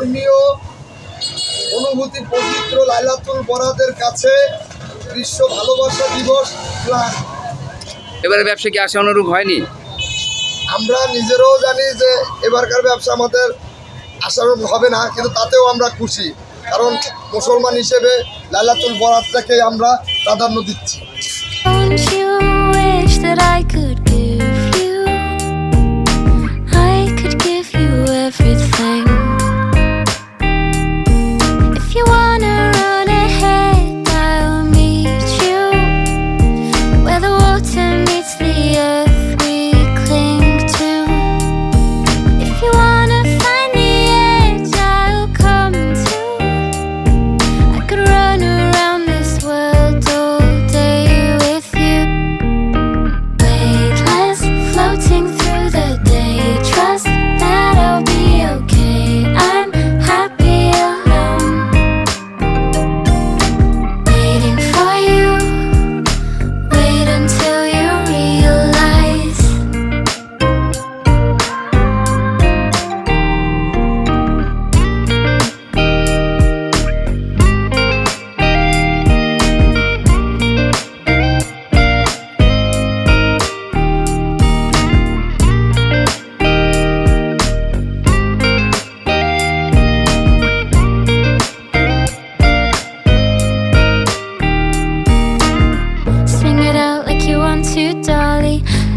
ধর্মীয় অনুভূতি পবিত্র লাইলাতুল বরাদের কাছে বিশ্ব ভালোবাসা দিবস এবারে ব্যবসা কি আশা অনুরূপ হয়নি? আমরা নিজেরাও জানি যে এবারকার ব্যবসা আমাদের আশানুরূপ হবে না কিন্তু তাতেও আমরা খুশি। কারণ মুসলমান হিসেবে লালাতুল বরাতটাকে আমরা প্রাধান্য দিচ্ছি।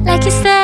like you said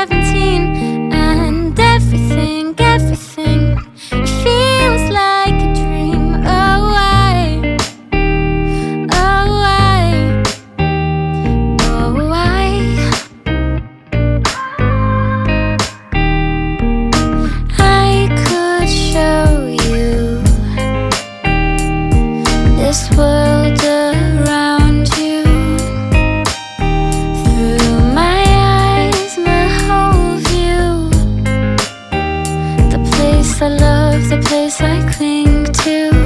I love the place I cling to.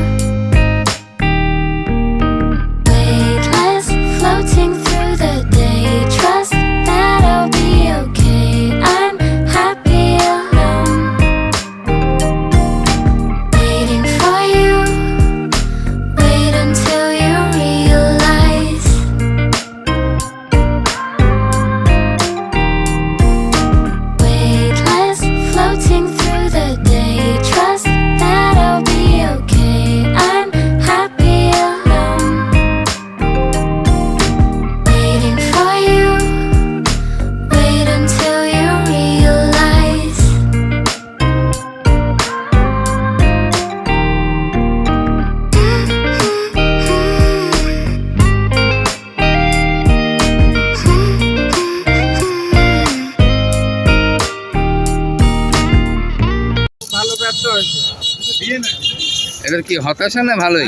এদের কি হতাশা না ভালোই?